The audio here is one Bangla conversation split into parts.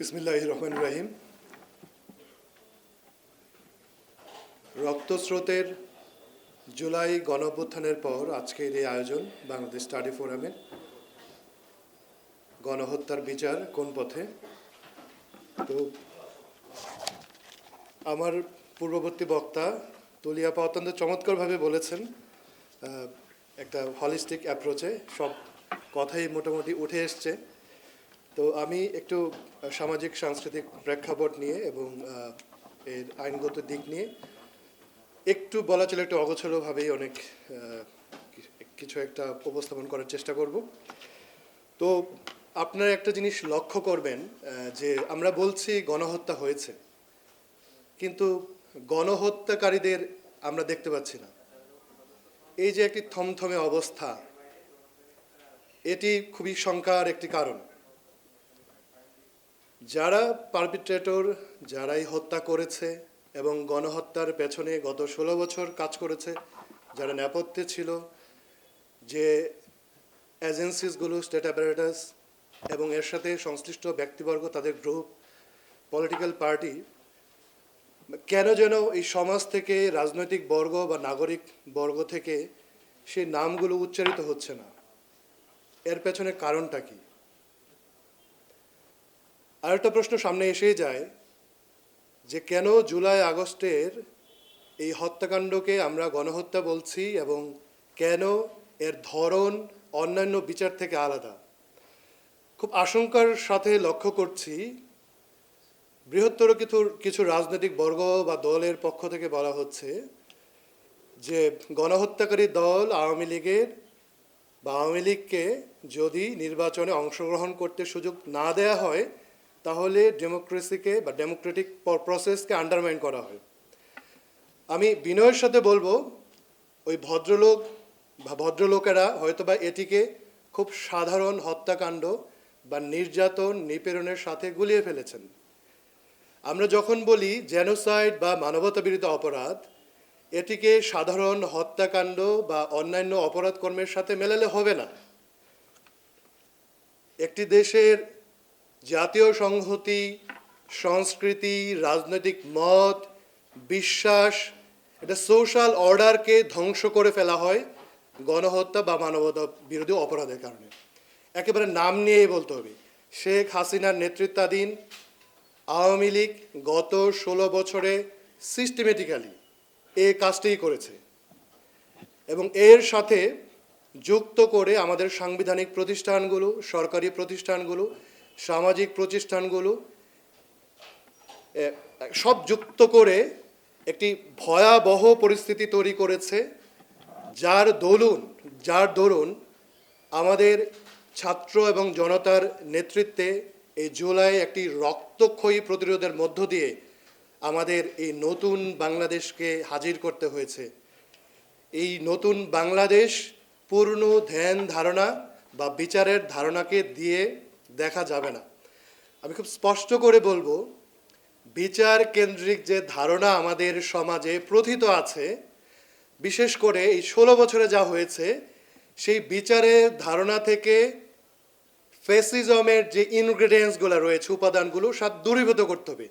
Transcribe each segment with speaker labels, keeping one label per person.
Speaker 1: বিসমিল্লাহ রহমান রাহিম। রক্তস্রোতের জুলাই গণঅভ্যুত্থানের পর আজকের এই আয়োজন বাংলাদেশ স্টাডি ফোরামের গণহত্যার বিচার কোন পথে? তো আমার পূর্ববর্তী বক্তা তুলিয়াপা অত্যন্ত চমৎকারভাবে বলেছেন একটা হলিস্টিক অ্যাপ্রোচে সব কথাই মোটামুটি উঠে এসছে। তো আমি একটু সামাজিক, সাংস্কৃতিক প্রেক্ষাপট নিয়ে এবং এর আইনগত দিক নিয়ে একটু বলা চলে, একটু অগোছলভাবেই অনেক কিছু একটা উপস্থাপন করার চেষ্টা করব। তো আপনারা একটা জিনিস লক্ষ্য করবেন যে আমরা বলছি গণহত্যা হয়েছে, কিন্তু গণহত্যাকারীদের আমরা দেখতে পাচ্ছি না। এই যে একটি থমথমে অবস্থা, এটি খুবই শঙ্কার একটি কারণ। যারা পারপিট্রেটর, যারাই হত্যা করেছে এবং গণহত্যার পেছনে গত ষোলো বছর কাজ করেছে, যারা নেপথ্যে ছিল, যে এজেন্সিসগুলো, স্টেট অ্যাপারেটাস এবং এর সাথে সংশ্লিষ্ট ব্যক্তিবর্গ, তাদের গ্রুপ, পলিটিক্যাল পার্টি, কেন যেন এই সমাজ থেকে রাজনৈতিক বর্গ বা নাগরিক বর্গ থেকে সেই নামগুলো উচ্চারিত হচ্ছে না। এর পেছনে কারণটা কি? আরেকটা প্রশ্ন সামনে এসেই যায় যে কেন জুলাই আগস্টের এই হত্যাকাণ্ডকে আমরা গণহত্যা বলছি এবং কেন এর ধরন অন্যান্য বিচার থেকে আলাদা? খুব আশঙ্কার সাথে লক্ষ্য করছি, বৃহত্তর কিছু কিছু রাজনৈতিক বর্গ বা দলের পক্ষ থেকে বলা হচ্ছে যে গণহত্যাকারী দল আওয়ামী লীগের বা আওয়ামী লীগকে যদি নির্বাচনে অংশগ্রহণ করতে সুযোগ না দেয়া হয় তাহলে ডেমোক্রেসিকে বা ডেমোক্রেটিক প্রসেসকে আন্ডারমাইন করা হয়। আমি বিনয়ের সাথে বলব, ওই ভদ্রলোক বা ভদ্রলোকেরা হয়তোবা এটিকে খুব সাধারণ হত্যাকাণ্ড বা নির্যাতন, নিপীড়নের সাথে গুলিয়ে ফেলেছেন। আমরা যখন বলি জেনোসাইড বা মানবতা অপরাধ, এটিকে সাধারণ হত্যাকাণ্ড বা অন্যান্য অপরাধ কর্মের সাথে মেলালে হবে না। একটি দেশের জাতীয় সংহতি, সংস্কৃতি, রাজনৈতিক মত, বিশ্বাস, এটা সোশ্যাল অর্ডারকে ধ্বংস করে ফেলা হয় গণহত্যা বা মানবতা বিরোধী অপরাধের কারণে। একেবারে নাম নিয়েই বলতে হবে। শেখ হাসিনার নেতৃত্বাধীন আওয়ামী লীগ গত ষোলো বছরে সিস্টেমেটিক্যালি এ কাজটাই করেছে এবং এর সাথে যুক্ত করে আমাদের সাংবিধানিক প্রতিষ্ঠানগুলো, সরকারি প্রতিষ্ঠানগুলো সামাজিক প্রতিষ্ঠানগুলো সব যুক্ত করে একটি ভয়াবহ পরিস্থিতি তৈরি করেছে, যার দরুন যার দরুন আমাদের ছাত্র এবং জনতার নেতৃত্বে এই জুলাই একটি রক্তক্ষয়ী প্রতিরোধের মধ্য দিয়ে আমাদের এই নতুন বাংলাদেশকে হাজির করতে হয়েছে। এই নতুন বাংলাদেশ পূর্ণ ধ্যান ধারণা বা বিচারের ধারণাকে দিয়ে দেখা যাবে না। আমি খুব স্পষ্ট করে বলব, বিচার কেন্দ্রিক যে ধারণা আমাদের সমাজে প্রথিত আছে, বিশেষ করে এই ষোলো বছরে যা হয়েছে, সেই বিচারের ধারণা থেকে ফেসিজমের যে ইনগ্রেডিয়েন্টসগুলো রয়েছে, উপাদানগুলো সব দূরীভূত করতে হবে।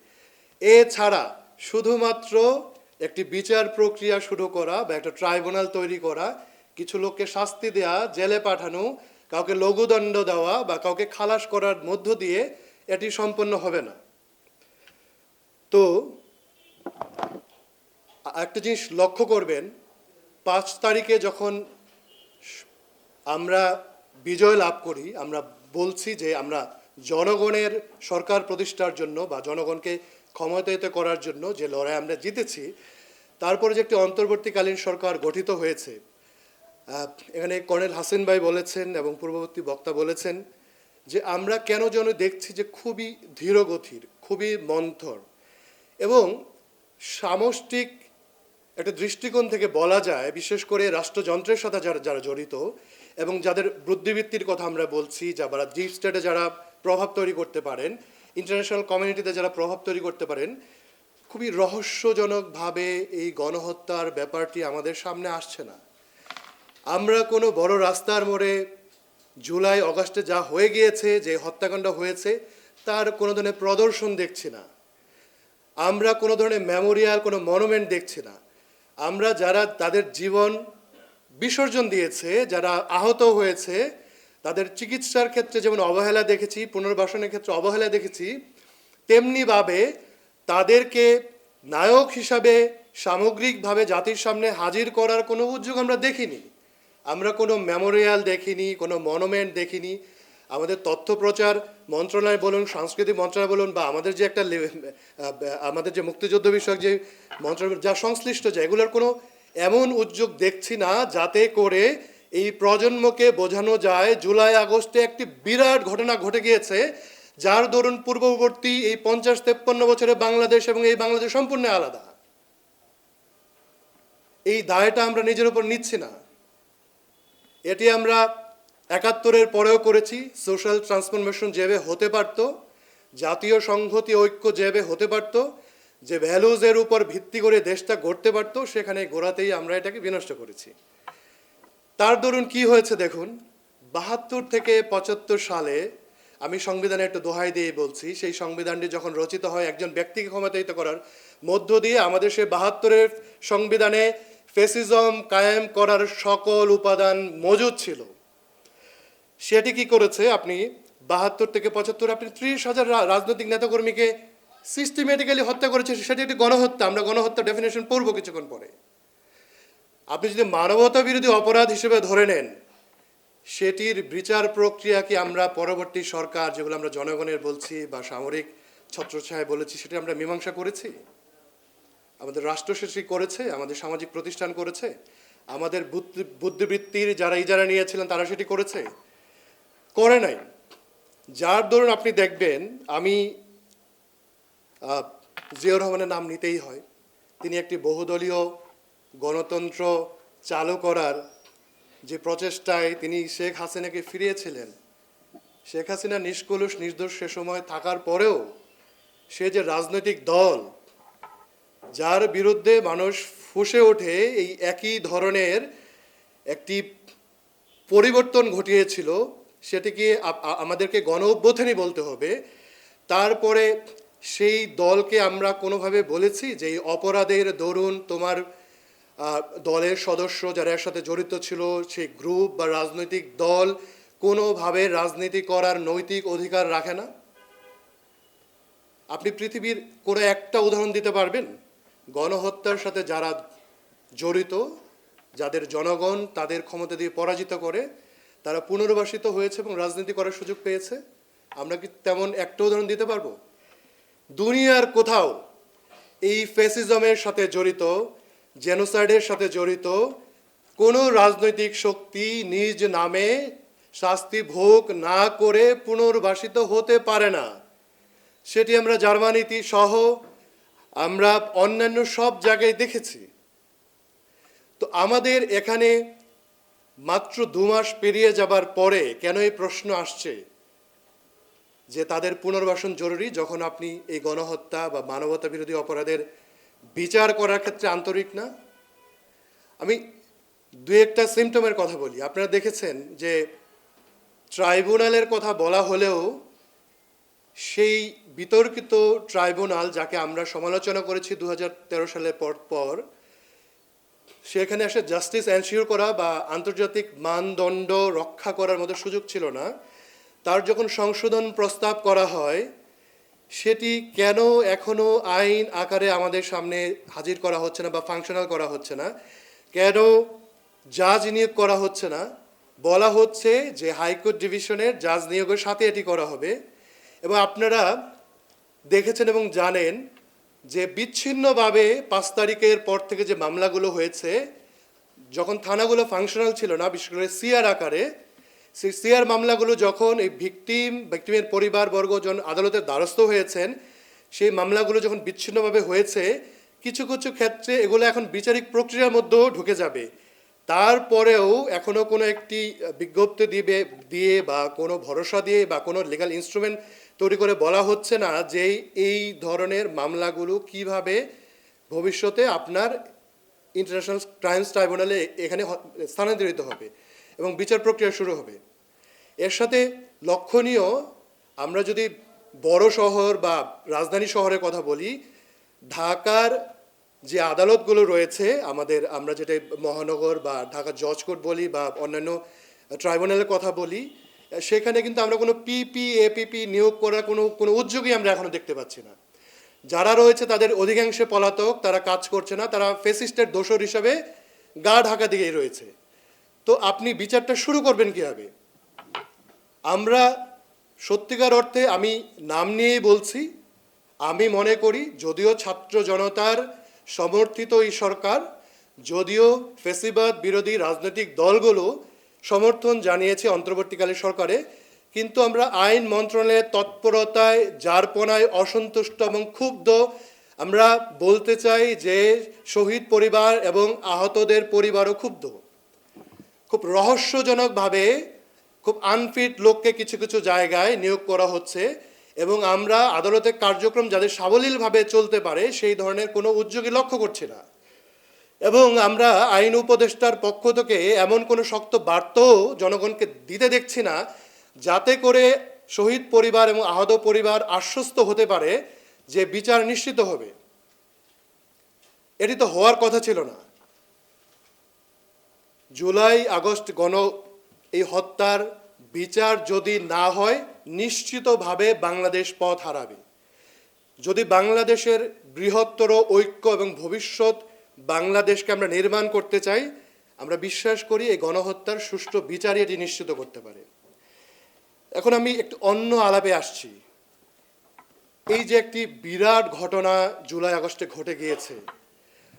Speaker 1: এছাড়া শুধুমাত্র একটি বিচার প্রক্রিয়া শুরু করা বা একটা ট্রাইব্যুনাল তৈরি করা, কিছু লোককে শাস্তি দেওয়া জেলে পাঠানো কাউকে লঘুদণ্ড দেওয়া বা কাউকে খালাস করার মধ্য দিয়ে এটি সম্পন্ন হবে না। তো একটা জিনিস লক্ষ্য করবেন, পাঁচ তারিখে যখন আমরা বিজয় লাভ করি, আমরা বলছি যে আমরা জনগণের সরকার প্রতিষ্ঠার জন্য বা জনগণকে ক্ষমতায়িত করার জন্য যে লড়াই আমরা জিতেছি, তারপরে যে একটি অন্তর্বর্তীকালীন সরকার গঠিত হয়েছে এখানে কর্নেল হাসিন ভাই বলেছেন এবং পূর্ববর্তী বক্তা বলেছেন যে আমরা কেন যেন দেখছি যে খুবই ধীরগতির, খুবই মন্থর এবং সামষ্টিক একটা দৃষ্টিকোণ থেকে বলা যায়, বিশেষ করে রাষ্ট্রযন্ত্রের সাথে যারা যারা জড়িত এবং যাদের বুদ্ধিবৃত্তির কথা আমরা বলছি যারা ডিপ স্টেটে যারা প্রভাব তৈরি করতে পারেন ইন্টারন্যাশনাল কমিউনিটিতে যারা প্রভাব তৈরি করতে পারেন, খুবই রহস্যজনকভাবে এই গণহত্যার ব্যাপারটি আমাদের সামনে আসছে না। আমরা কোনো বড় রাস্তার মোড়ে জুলাই, অগাস্টে যা হয়ে গিয়েছে, যে হত্যাকাণ্ড হয়েছে, তার কোনো ধরনের প্রদর্শন দেখছি না। আমরা কোনো ধরনের মেমোরিয়াল, কোনো মনুমেন্ট দেখছি না। আমরা যারা তাদের জীবন বিসর্জন দিয়েছে, যারা আহত হয়েছে, তাদের চিকিৎসার ক্ষেত্রে যেমন অবহেলা দেখেছি, পুনর্বাসনের ক্ষেত্রে অবহেলা দেখেছি, তেমনিভাবে তাদেরকে নায়ক হিসাবে সামগ্রিকভাবে জাতির সামনে হাজির করার কোনো উদ্যোগ আমরা দেখিনি। আমরা কোনো মেমোরিয়াল দেখিনি, কোনো মনুমেন্ট দেখিনি। আমাদের তথ্য প্রচার মন্ত্রণালয় বলুন, সাংস্কৃতিক মন্ত্রণালয় বলুন, বা আমাদের যে একটা আমাদের যে মুক্তিযুদ্ধ বিষয়ক যে মন্ত্রণালয়, যা সংশ্লিষ্ট যে, এগুলোর কোনো এমন উদ্যোগ দেখছি না যাতে করে এই প্রজন্মকে বোঝানো যায়, জুলাই আগস্টে একটি বিরাট ঘটনা ঘটে গিয়েছে, যার দরুন পূর্ববর্তী এই পঞ্চাশ তেপ্পান্ন বছরে বাংলাদেশ এবং এই বাংলাদেশ সম্পূর্ণ আলাদা। এই দায়টা আমরা নিজের উপর নিচ্ছি না। এটি আমরা একাত্তরের পরেও করেছি। সোশ্যাল ট্রান্সফরমেশন যেভাবে হতে পারত, জাতীয় সংহতি ঐক্য যেভাবে হতে পারত, যে ভ্যালুজের উপর ভিত্তি করে দেশটা গড়তে পারত, সেখানে গোড়াতেই আমরা এটাকে বিনষ্ট করেছি। তার দরুন কি হয়েছে দেখুন, বাহাত্তর থেকে পঁচাত্তর সালে আমি সংবিধানে একটু দোহাই দিয়ে বলছি, সেই সংবিধানটি যখন রচিত হয়, একজন ব্যক্তিকে ক্ষমতায়িত করার মধ্য দিয়ে আমাদের সে বাহাত্তরের সংবিধানে ফেসিজম কায়েম করার সকল উপাদান মজুদ ছিল। সেটি কি করেছে আপনি? বাহাত্তর থেকে পঁচাত্তর, আপনি ত্রিশ হাজার রাজনৈতিক নেতাকর্মীকে সিস্টেমেটিক্যালি হত্যা করেছে, সেটি একটি গণহত্যা। আমরা গণহত্যা ডেফিনেশন পড়ব কিছুক্ষণ পরে। আপনি যদি মানবতা বিরোধী অপরাধ হিসেবে ধরে নেন, সেটির বিচার প্রক্রিয়া কি আমরা পরবর্তী সরকার, যেগুলো আমরা জনগণের বলছি বা সামরিক ছত্রছায় বলেছি, সেটি আমরা মীমাংসা করেছি? আমাদের রাষ্ট্র সেটি করেছে, আমাদের সামাজিক প্রতিষ্ঠান করেছে, আমাদের বুদ্ধি- বুদ্ধিবৃত্তির যারা ইজারা নিয়েছিলেন তারা সেটি করেছে। করে নাই। যার দরুন আপনি দেখবেন, আমি জিয়াউর রহমানের নাম নিতেই হয়। তিনি একটি বহুদলীয় গণতন্ত্র চালু করার যে প্রচেষ্টায় তিনি শেখ হাসিনাকে ফিরিয়েছিলেন, শেখ হাসিনা নিষ্কলুষ, নির্দোষ সে সময় থাকার পরেও সে যে রাজনৈতিক দল যার বিরুদ্ধে মানুষ ফুসে ওঠে, এই একই ধরনের একটি পরিবর্তন ঘটিয়েছিল, সেটিকে আমাদেরকে গণ অভ্যুত্থানই বলতে হবে। তারপরে সেই দলকে আমরা কোনোভাবে বলেছি যে, এই অপরাধের দরুন তোমার দলের সদস্য যারা এর সাথে জড়িত ছিল, সেই গ্রুপ বা রাজনৈতিক দল কোনোভাবে রাজনীতি করার নৈতিক অধিকার রাখে না? আপনি পৃথিবীর কোনো একটা উদাহরণ দিতে পারবেন? গণহত্যার সাথে যারা জড়িত, যাদের জনগণ তাদের ক্ষমতা দিয়ে পরাজিত করে, তারা পুনর্বাসিত হয়েছে এবং রাজনীতি করার সুযোগ পেয়েছে। আমরা কি তেমন একটা উদাহরণ দিতে পারব? দুনিয়ার কোথাও এই ফেসিজমের সাথে জড়িত, জেনোসাইডের সাথে জড়িত কোনো রাজনৈতিক শক্তি নিজ নামে শাস্তি ভোগ না করে পুনর্বাসিত হতে পারে না। সেটি আমরা জার্মানিতে সহ আমরা অন্যান্য সব জায়গায় দেখেছি। তো আমাদের এখানে মাত্র দু মাস পেরিয়ে যাবার পরে কেন এই প্রশ্ন আসছে? যে তাদের পুনর্বাসন জরুরি যখন আপনি এই গণহত্যা বা মানবতা বিরোধী অপরাধের বিচার করার ক্ষেত্রে আন্তরিক না? আমি দু একটা সিমটমের কথা বলি। আপনারা দেখেছেন যে ট্রাইব্যুনালের কথা বলা হলেও সেই বিতর্কিত ট্রাইব্যুনাল যাকে আমরা সমালোচনা করেছি দু হাজার তেরো সালের পর পর, সেখানে এসে জাস্টিস এনশিওর করা বা আন্তর্জাতিক মানদণ্ড রক্ষা করার মতো সুযোগ ছিল না। তার যখন সংশোধন প্রস্তাব করা হয়, সেটি কেন এখনও আইন আকারে আমাদের সামনে হাজির করা হচ্ছে না বা ফাংশনাল করা হচ্ছে না? কেন জাজ নিয়োগ করা হচ্ছে না? বলা হচ্ছে যে হাইকোর্ট ডিভিশনের জাজ নিয়োগের সাথে এটি করা হবে। এবং আপনারা দেখেছেন এবং জানেন যে বিচ্ছিন্নভাবে পাঁচ তারিখের পর থেকে যে মামলাগুলো হয়েছে, যখন থানাগুলো ফাংশনাল ছিল না, বিশেষ করে সিআর আকারে, সেই সিআর মামলাগুলো যখন এই ভিকটিম, ভিকটিমের পরিবারবর্গ জন আদালতের দ্বারস্থ হয়েছেন, সেই মামলাগুলো যখন বিচ্ছিন্নভাবে হয়েছে, কিছু কিছু ক্ষেত্রে এগুলো এখন বিচারিক প্রক্রিয়ার মধ্যেও ঢুকে যাবে। তারপরেও এখনও কোনো একটি বিজ্ঞপ্তি দিবে, দিয়ে বা কোনো ভরসা দিয়ে বা কোনো লিগাল ইনস্ট্রুমেন্ট তৈরি করে বলা হচ্ছে না যে এই ধরনের মামলাগুলো কীভাবে ভবিষ্যতে আপনার ইন্টারন্যাশনাল ক্রাইমস ট্রাইব্যুনালে এখানে স্থানান্তরিত হবে এবং বিচার প্রক্রিয়া শুরু হবে। এর সাথে লক্ষণীয় আমরা যদি বড় শহর বা রাজধানী শহরের কথা বলি, ঢাকার যে আদালতগুলো রয়েছে, আমাদের আমরা যেটা মহানগর বা ঢাকা জজ কোর্ট বলি বা অন্যান্য ট্রাইব্যুনালের কথা বলি সেখানে কিন্তু আমরা কোনো পিপি এপিপি নিয়োগ করার কোনো কোনো উদ্যোগই আমরা এখনও দেখতে পাচ্ছি না। যারা রয়েছে তাদের অধিকাংশে পলাতক, তারা কাজ করছে না, তারা ফেসিস্টের দোষর হিসাবে গা ঢাকা দিকেই রয়েছে। তো আপনি বিচারটা শুরু করবেন কীভাবে আমরা সত্যিকার অর্থে আমি নাম নিয়েই বলছি, আমি মনে করি যদিও ছাত্র জনতার সমর্থিত এই সরকার, যদিও ফেসিবাদ বিরোধী রাজনৈতিক দলগুলো সমর্থন জানিয়েছে অন্তর্বর্তীকালে সরকারে, কিন্তু আমরা আইন মন্ত্রণালয়ের তৎপরতায়, যারপনায় অসন্তুষ্ট এবং ক্ষুব্ধ। আমরা বলতে চাই যে শহীদ পরিবার এবং আহতদের পরিবারও ক্ষুব্ধ। খুব রহস্যজনকভাবে খুব আনফিট লোককে কিছু কিছু জায়গায় নিয়োগ করা হচ্ছে এবং আমরা আদালতের কার্যক্রম যাদের সাবলীলভাবে চলতে পারে, সেই ধরনের কোনো উদ্যোগই লক্ষ্য করছি না। এবং আমরা আইন উপদেষ্টার পক্ষ থেকে এমন কোনো শক্ত বার্তাও জনগণকে দিতে দেখছি না, যাতে করে শহীদ পরিবার এবং আহত পরিবার আশ্বস্ত হতে পারে যে বিচার নিশ্চিত হবে। এটি তো হওয়ার কথা ছিল না। জুলাই, আগস্ট গণ এই হত্যার বিচার যদি না হয়, নিশ্চিতভাবে বাংলাদেশ পথ হারাবে। যদি বাংলাদেশের বৃহত্তর ঐক্য এবং ভবিষ্যৎ বাংলাদেশকে আমরা নির্মাণ করতে চাই, আমরা বিশ্বাস করি এই গণহত্যার সুষ্ঠু বিচারই এটি নিশ্চিত করতে পারে। এখন আমি একটু অন্য আলাপে আসছি। এই যে একটি বিরাট ঘটনা জুলাই আগস্টে ঘটে গিয়েছে,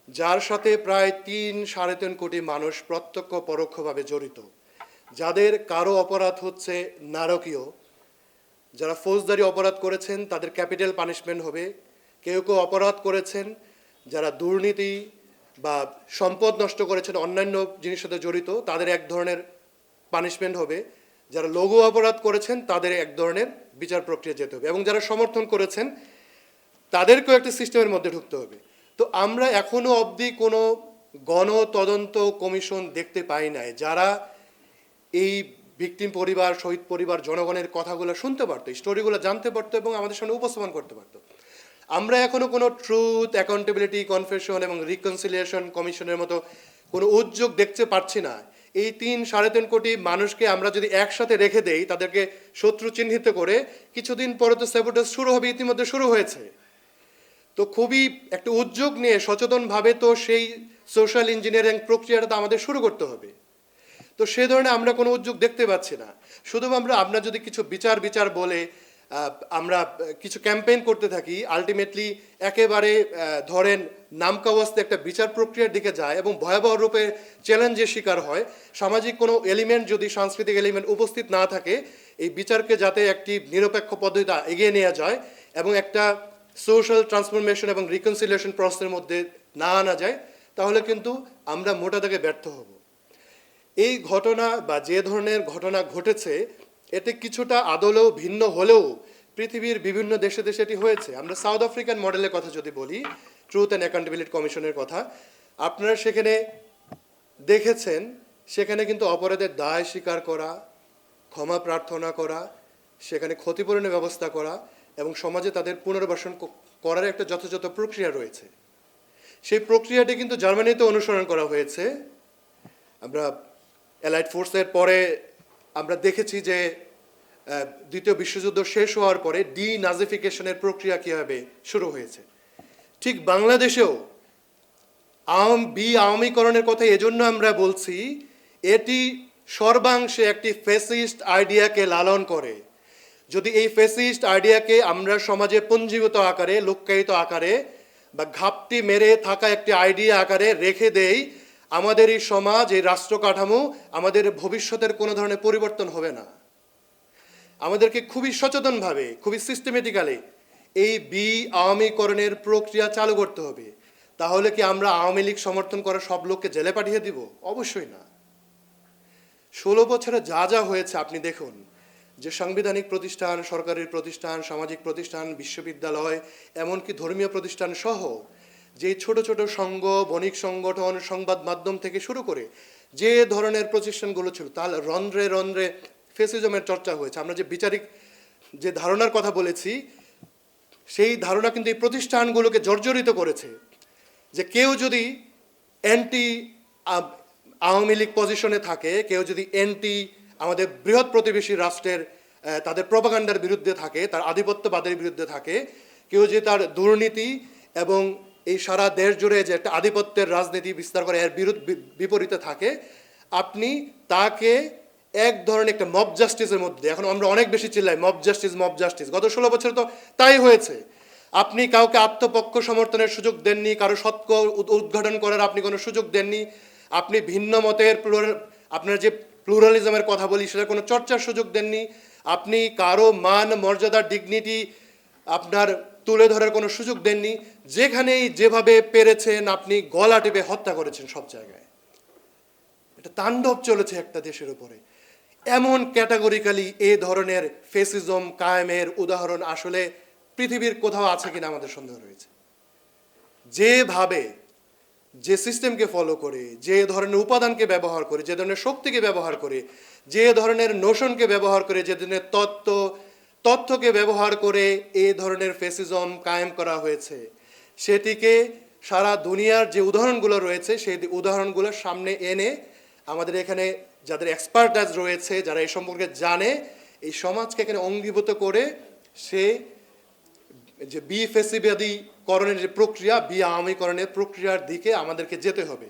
Speaker 1: যার সাথে প্রায় তিন সাড়ে তিন কোটি মানুষ প্রত্যক্ষ পরোক্ষভাবে জড়িত, যাদের কারও অপরাধ হচ্ছে নারকীয়। যারা ফৌজদারি অপরাধ করেছেন, তাদের ক্যাপিটাল পানিশমেন্ট হবে। কেউ কেউ অপরাধ করেছেন, যারা দুর্নীতি বা সম্পদ নষ্ট করেছেন অন্যান্য জিনিসের সাথে জড়িত, তাদের এক ধরনের পানিশমেন্ট হবে। যারা লঘু অপরাধ করেছেন, তাদের এক ধরনের বিচার প্রক্রিয়া যেতে হবে। এবং যারা সমর্থন করেছেন, তাদেরকেও একটা সিস্টেমের মধ্যে ঢুকতে হবে। তো আমরা এখনও অবধি কোনো গণ তদন্ত কমিশন দেখতে পাই নাই। যারা এই ভিকটিম পরিবার, শহীদ পরিবার, জনগণের কথাগুলো শুনতে পারতো স্টোরিগুলো জানতে পারতো এবং আমাদের সামনে উপস্থাপন করতে পারতো। আমরা এখনও কোনো ট্রুথ অ্যাকাউন্টেবিলিটি কনফেশন এবং রিকনসিলিয়েশন কমিশনের মতো কোনো উদ্যোগ দেখতে পারছি না। এই তিন সাড়ে তিন কোটি মানুষকে আমরা যদি একসাথে রেখে দেই, তাদেরকে শত্রু চিহ্নিত করে কিছুদিন পরে তো সেবোটাস শুরু হবে, ইতিমধ্যে শুরু হয়েছে। তো খুবই একটা উদ্যোগ নিয়ে সচেতনভাবে তো সেই সোশ্যাল ইঞ্জিনিয়ারিং প্রক্রিয়াটা তো আমাদের শুরু করতে হবে। তো সে ধরনের আমরা কোনো উদ্যোগ দেখতে পাচ্ছি না। শুধু আমরা আমরা যদি কিছু বিচার বিচার বলে আমরা কিছু ক্যাম্পেইন করতে থাকি। আলটিমেটলি একেবারে ধরেন নামকাওয়াস্তে একটা বিচার প্রক্রিয়ার দিকে যায় এবং ভয়াবহ রূপে চ্যালেঞ্জের শিকার হয়। সামাজিক কোনো এলিমেন্ট যদি, সাংস্কৃতিক এলিমেন্ট উপস্থিত না থাকে, এই বিচারকে যাতে একটি নিরপেক্ষ পদ্ধতিতে এগিয়ে নেওয়া যায় এবং একটা সোশ্যাল ট্রান্সফরমেশন এবং রিকনসিলিয়েশন প্রসেসের মধ্যে না আনা যায়, তাহলে কিন্তু আমরা মোটা দাগে ব্যর্থ হব। এই ঘটনা বা যে ধরনের ঘটনা ঘটেছে এতে কিছুটা আদলেও ভিন্ন হলেও পৃথিবীর বিভিন্ন দেশে দেশে এটি হয়েছে। আমরা সাউথ আফ্রিকান মডেলের কথা যদি বলি ট্রুথ অ্যান্ড অ্যাকাউন্টেবিলিটি কমিশনের কথা, আপনারা সেখানে দেখেছেন, সেখানে কিন্তু অপরাধের দায় স্বীকার করা, ক্ষমা প্রার্থনা করা, সেখানে ক্ষতিপূরণের ব্যবস্থা করা এবং সমাজে তাদের পুনর্বাসন করার একটা যথাযথ প্রক্রিয়া রয়েছে। সেই প্রক্রিয়াটি কিন্তু জার্মানিতে অনুসরণ করা হয়েছে। আমরা অ্যালাইড ফোর্সের পরে আমরা দেখেছি যে দ্বিতীয় বিশ্বযুদ্ধ শেষ হওয়ার পরে ডি নাজিফিকেশনের প্রক্রিয়া কীভাবে শুরু হয়েছে? ঠিক বাংলাদেশেও আওয়াম বি আওয়ামীকরণের কথা এজন্য আমরা বলছি, এটি সর্বাংশে একটি ফেসিস্ট আইডিয়াকে লালন করে। যদি এই ফেসিস্ট আইডিয়াকে আমরা সমাজে পুঞ্জীভূত আকারে, লুক্কায়িত আকারে বা ঘাপটি মেরে থাকা একটি আইডিয়া আকারে রেখে দেই আমাদের এই সমাজ, এই রাষ্ট্র কাঠামো আমাদের ভবিষ্যতের কোনো ধরনের পরিবর্তন হবে না। আমাদেরকে খুবই সচেতনভাবে, খুবই সিস্টেমেটিক্যালি এই বি আওয়ামীকরণের প্রক্রিয়া চালু করতে হবে। তাহলে কি আমরা আওয়ামী লীগ সমর্থন করা সব লোককে জেলে পাঠিয়ে দিব? অবশ্যই না। ষোলো বছরে যা যা হয়েছে, আপনি দেখুন, যে সাংবিধানিক প্রতিষ্ঠান সরকারি প্রতিষ্ঠান, সামাজিক প্রতিষ্ঠান, বিশ্ববিদ্যালয়, এমনকি ধর্মীয় প্রতিষ্ঠান সহ যে ছোট ছোট সংঘ বণিক সংগঠন, সংবাদ মাধ্যম থেকে শুরু করে যে ধরনের প্রতিষ্ঠানগুলো ছিল, তার রন্ধ্রে রন্ধ্রে ফেসিজমের চর্চা হয়েছে। আমরা যে বিচারিক যে ধারণার কথা বলেছি, সেই ধারণা কিন্তু এই প্রতিষ্ঠানগুলোকে জর্জরিত করেছে যে কেউ যদি অ্যান্টি আওয়ামী লীগ পজিশনে থাকে, কেউ যদি অ্যান্টি আমাদের বৃহৎ প্রতিবেশী রাষ্ট্রের তাদের প্রপাগান্ডার বিরুদ্ধে থাকে, তার আধিপত্যবাদের বিরুদ্ধে থাকে, কেউ যে তার দুর্নীতি এবং এই সারা দেশ জুড়ে যে একটা আধিপত্যের রাজনীতি বিস্তার করে এর বিরুদ্ধ বিপরীতে থাকে, আপনি তাকে এক ধরনের একটা মব জাস্টিসের মধ্যে, এখন আমরা অনেক বেশি চিল্লাই মব জাস্টিস মব জাস্টিস গত ষোলো বছর তো তাই হয়েছে। আপনি কাউকে আত্মপক্ষ সমর্থনের সুযোগ দেননি, কারও সৎক উদ্ঘাটন করার আপনি কোনো সুযোগ দেননি, আপনি ভিন্ন মতের আপনার যে প্লুরালিজমের কথা বলি, সেটা কোনো চর্চার সুযোগ দেননি, আপনি কারও মান, মর্যাদা ডিগনিটি আপনার তুলে ধরার কোনো সুযোগ দেননি। যেখানেই যেভাবে পেরেছেন আপনি গলা টিপে হত্যা করেছেন সব জায়গায়। এটা তাণ্ডব চলেছে একটা দেশের উপরে। এমন ক্যাটাগরিক্যালি এ ধরনের ফেসিজম কায়েমের উদাহরণ আসলে পৃথিবীর কোথাও আছে কিনা আমাদের সন্দেহ রয়েছে। যেভাবে যে সিস্টেমকে ফলো করে, যে ধরনের উপাদানকে ব্যবহার করে, যে ধরনের শক্তিকে ব্যবহার করে, যে ধরনের নোশনকে ব্যবহার করে, যে ধরনের তত্ত্ব তথ্যকে ব্যবহার করে এ ধরনের ফেসিজম কায়েম করা হয়েছে। সেটিকে সারা দুনিয়ার যে উদাহরণগুলো রয়েছে, সেই উদাহরণগুলোর সামনে এনে আমাদের এখানে যাদের এক্সপার্টাইজ রয়েছে, যারা এই সম্পর্কে জানে, এই সমাজকে এখানে অঙ্গীভূত করে সে যে বি ফেসিবাদী করণের যে প্রক্রিয়া, বি আওয়ামীকরণের প্রক্রিয়ার দিকে আমাদেরকে যেতে হবে।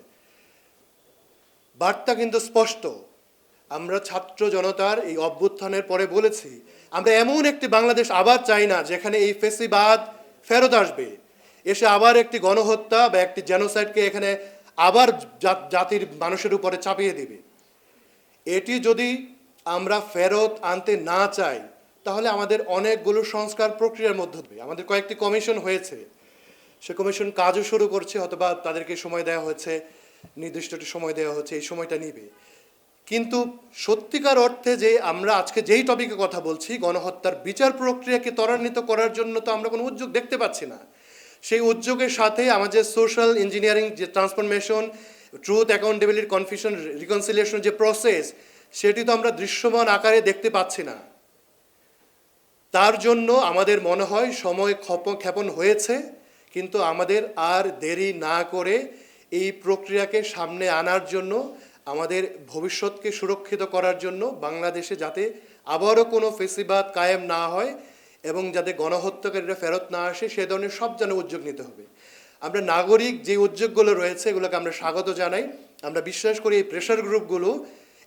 Speaker 1: বার্তা কিন্তু স্পষ্ট। আমরা ছাত্র জনতার এই অভ্যুত্থানের পরে বলেছি আমরা এমন একটি বাংলাদেশ আবার চাই না যেখানে এই ফেসিবাদ ফেরত আসবে। এসে আবার একটি গণহত্যা বা একটি জেনোসাইডকে এখানে আবার জাতির মানুষের উপরে চাপিয়ে দিবে। এটি যদি আমরা ফেরত আনতে না চাই, তাহলে আমাদের অনেকগুলো সংস্কার প্রক্রিয়ার মধ্য দিয়ে, আমাদের কয়েকটি কমিশন হয়েছে। সে কমিশন কাজও শুরু করছে, অথবা তাদেরকে সময় দেওয়া হয়েছে, নির্দিষ্ট সময় দেওয়া হচ্ছে এই সময়টা নিবে। কিন্তু সত্যিকার অর্থে যে আমরা আজকে যেই টপিকে কথা বলছি, গণহত্যার বিচার প্রক্রিয়াকে ত্বরান্বিত করার জন্য তো আমরা কোনো উদ্যোগ দেখতে পাচ্ছি না। সেই উদ্যোগের সাথে আমাদের সোশ্যাল ইঞ্জিনিয়ারিং যে transformation truth accountability confusion reconciliation যে প্রসেস সেটি তো আমরা দৃশ্যমান আকারে দেখতে পাচ্ছি না। তার জন্য আমাদের মনে হয় সময় ক্ষপ- ক্ষেপণ হয়েছে, কিন্তু আমাদের আর দেরি না করে এই প্রক্রিয়াকে সামনে আনার জন্য আমাদের ভবিষ্যৎকে সুরক্ষিত করার জন্য বাংলাদেশে যাতে আবারও কোনো ফেসিবাদ কায়েম না হয় এবং যাতে গণহত্যাকারীরা ফেরত না আসে, সে ধরনের সব যেন উদ্যোগ নিতে হবে। আমরা নাগরিক যে উদ্যোগগুলো রয়েছে, এগুলোকে আমরা স্বাগত জানাই। আমরা বিশ্বাস করি এই প্রেশার গ্রুপগুলো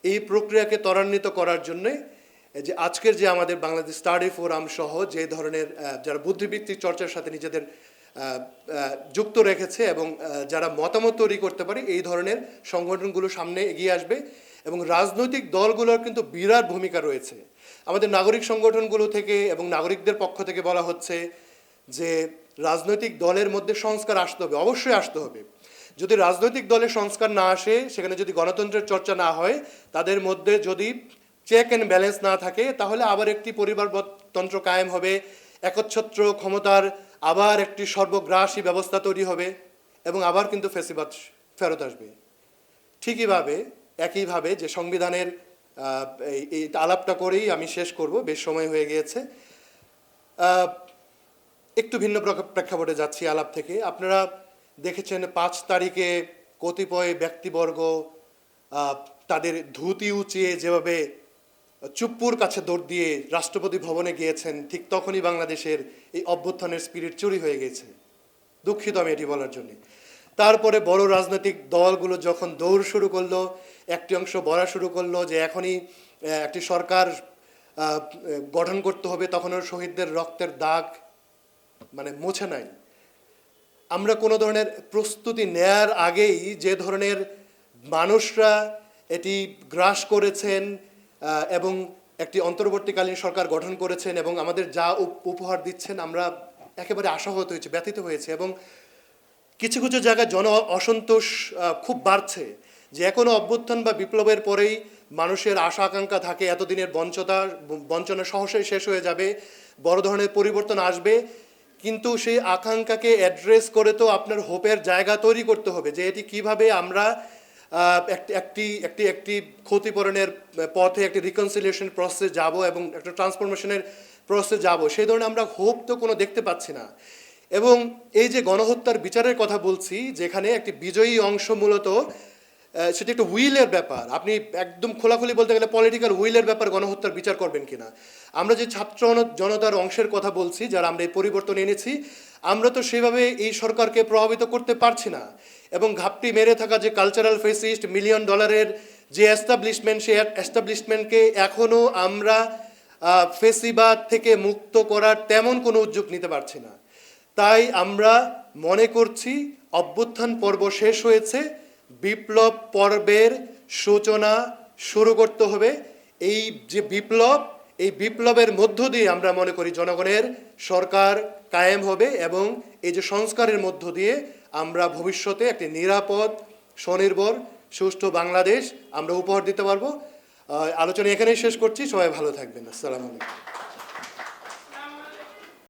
Speaker 1: এই প্রক্রিয়াকে ত্বরান্বিত করার জন্যে যে আজকের যে আমাদের বাংলাদেশ স্টাডি ফোরাম সহ যে ধরনের যারা বুদ্ধিবৃত্তিক চর্চার সাথে নিজেদের যুক্ত রেখেছে এবং যারা মতামত তৈরি করতে পারে, এই ধরনের সংগঠনগুলো সামনে এগিয়ে আসবে এবং রাজনৈতিক দলগুলোর কিন্তু বিরাট ভূমিকা রয়েছে। আমাদের নাগরিক সংগঠনগুলো থেকে এবং নাগরিকদের পক্ষ থেকে বলা হচ্ছে যে, রাজনৈতিক দলের মধ্যে সংস্কার আসতে হবে, অবশ্যই আসতে হবে। যদি রাজনৈতিক দলের সংস্কার না আসে, সেখানে যদি গণতন্ত্রের চর্চা না হয়, তাদের মধ্যে যদি চেক অ্যান্ড ব্যালেন্স না থাকে, তাহলে আবার একটি পরিবারতন্ত্র কায়েম হবে, একচ্ছত্র ক্ষমতার আবার একটি সর্বগ্রাসী ব্যবস্থা তৈরি হবে এবং আবার কিন্তু ফেসিবাদ ফেরত আসবে। ঠিকইভাবে একইভাবে যে সংবিধানের এই- আলাপটা করেই আমি শেষ করব, বেশ সময় হয়ে গিয়েছে। একটু ভিন্ন প্রেক্ষা- প্রেক্ষাপটে যাচ্ছি আলাপ থেকে। আপনারা দেখেছেন পাঁচ তারিখে কতিপয় ব্যক্তিবর্গ তাদের ধুতি উঁচিয়ে যেভাবে চুপ্পুর কাছে দৌড় দিয়ে রাষ্ট্রপতি ভবনে গিয়েছেন, ঠিক তখনই বাংলাদেশের এই অভ্যুত্থানের স্পিরিট চুরি হয়ে গেছে। দুঃখিত আমি এটি বলার জন্যে। তারপরে বড় রাজনৈতিক দলগুলো যখন দৌড় শুরু করল, একটি অংশ বলা শুরু করল যে এখনই একটি সরকার গঠন করতে হবে তখনও শহীদদের রক্তের দাগ মানে মুছে নাই। আমরা কোনো ধরনের প্রস্তুতি নেয়ার আগেই যে ধরনের মানুষরা এটি গ্রাস করেছেন এবং একটি অন্তর্বর্তীকালীন সরকার গঠন করেছেন এবং আমাদের যা উপ- উপহার দিচ্ছেন, আমরা একেবারে আশাহত হয়েছে, ব্যথিত হয়েছে এবং কিছু কিছু জায়গায় জন অসন্তোষ খুব বাড়ছে যে এখনও অভ্যুত্থান বা বিপ্লবের পরেই মানুষের আশা আকাঙ্ক্ষা থাকে, এতদিনের বঞ্চতা, বঞ্চনা সহসাই শেষ হয়ে যাবে, বড় ধরনের পরিবর্তন আসবে, কিন্তু সেই আকাঙ্ক্ষাকে অ্যাড্রেস করে তো আপনার হোপের জায়গা তৈরি করতে হবে যে এটি কীভাবে আমরা একটি একটি একটি ক্ষতিপূরণের পথে একটি রিকনসিলিয়েশন প্রসেসে যাব এবং একটা ট্রান্সফরমেশনের প্রসেসে যাব। সেই ধরনের আমরা হোপ তো কোনো দেখতে পাচ্ছি না। এবং এই যে গণহত্যার বিচারের কথা বলছি, যেখানে একটি বিজয়ী অংশ মূলত সেটি সেটা একটু উইলের ব্যাপার। আপনি একদম খোলাখুলি বলতে গেলে পলিটিক্যাল উইলের ব্যাপার গণহত্যার বিচার করবেন কিনা। আমরা যে ছাত্র জনতার অংশের কথা বলছি, যারা আমরা এই পরিবর্তন এনেছি, আমরা তো সেভাবে এই সরকারকে প্রভাবিত করতে পারছি না। এবং ঘাপটি মেরে থাকা যে কালচারাল ফেসিস্ট মিলিয়ন ডলারের যে এস্টাবলিশমেন্ট সেই এস্টাবলিশমেন্টকে এখনও আমরা ফেসিবাদ থেকে মুক্ত করার তেমন কোনো উদ্যোগ নিতে পারছি না। তাই আমরা মনে করছি অভ্যুত্থান পর্ব শেষ হয়েছে, বিপ্লব পর্বের সূচনা শুরু করতে হবে। এই যে বিপ্লব এই বিপ্লবের মধ্য দিয়ে আমরা মনে করি জনগণের সরকার কায়েম হবে এবং এই যে সংস্কারের মধ্য দিয়ে আমরা ভবিষ্যতে একটি নিরাপদ, স্বনির্ভর, সুষ্ঠু বাংলাদেশ আমরা উপহার দিতে পারব। আলোচনা এখানেই শেষ করছি। সবাই ভালো থাকবেন। আসসালামু আলাইকুম।